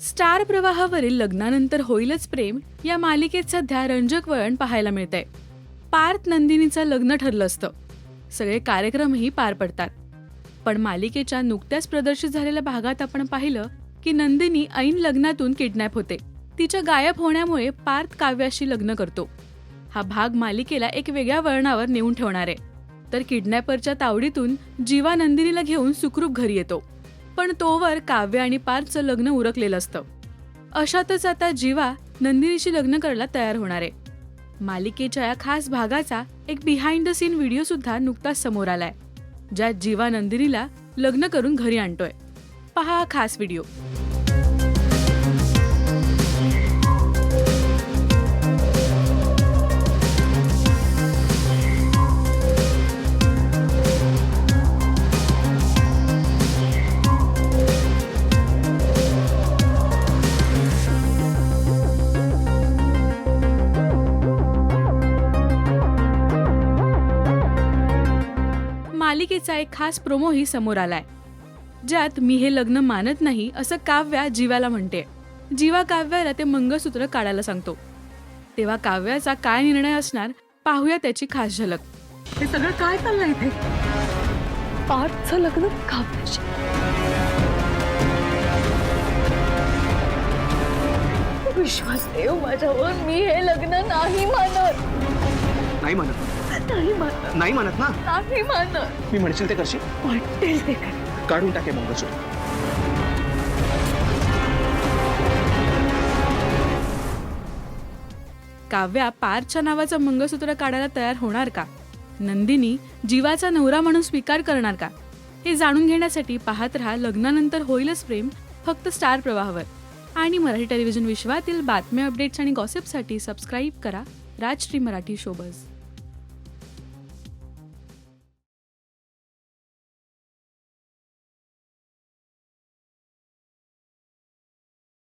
Star प्रवाहावरील लग्नानंतर होईलच प्रेम या मालिकेत सध्या रंजक वळण पाहायला मिळतंय. पार्थ नंदिनीचं लग्न ठरलं असतं. सगळे कार्यक्रमही पार पडतात. पण मालिकेच्या नुकत्याच प्रदर्शित झालेल्या भागात आपण पाहिलं की नंदिनी ऐन लग्नातून किडनॅप होते. तिच्या गायब होण्यामुळे पार्थ काव्याशी लग्न करतो. हा भाग मालिकेला एक वेगळ्या वळणावर नेऊन ठेवणार. आहे तर किडनॅपरच्या तावडीतून जीवा नंदिनीला घेऊन सुखरूप घरी येतो. पण तोवर काव्य आणि पार्थचं लग्न उरकलेलं असतं. अशातच आता जीवा नंदिनीशी लग्न करायला तयार होणार आहे. मालिकेच्या या खास भागाचा एक बिहाइंड द सीन व्हिडिओ सुद्धा नुकताच समोर आलाय ज्यात जीवा नंदिनीला लग्न करून घरी आणतोय. पहा खास व्हिडिओ मालिकेचा एक खास प्रोमोही समोर आलाय. ज्यात मी हे लग्न मानत नाही असं काव्या जीवाला म्हणते. जीवा काव्याला ते मंगळसूत्र काढायला सांगतो. तेव्हा काव्याचा काय निर्णय असणार पाहूया त्याची खास झलक. हे सगळं काय चाललंय इथे? पार्थचं लग्न काव्याशी विश्वास देव माझ्यावर मी हे लग्न नाही मानत. नाही म्हणत नाही मानत. नाही म्हणत ना? नाही मानत. मी म्हणशील ते करशील? वाटेल ते काढून टाके मंगळसूत्र काव्या पार्थच्या नावाचं मंगळसूत्र काढायला तयार होणार का? नंदिनी जीवाचा नवरा म्हणून स्वीकार करणार का? हे जाणून घेण्यासाठी पाहत राहा लग्नानंतर होईलच प्रेम फक्त स्टार प्रवाहावर. आणि मराठी टेलिव्हिजन विश्वातील बातम्या अपडेट्स आणि गॉसिपसाठी सबस्क्राईब करा. राजश्री मराठी शोबज.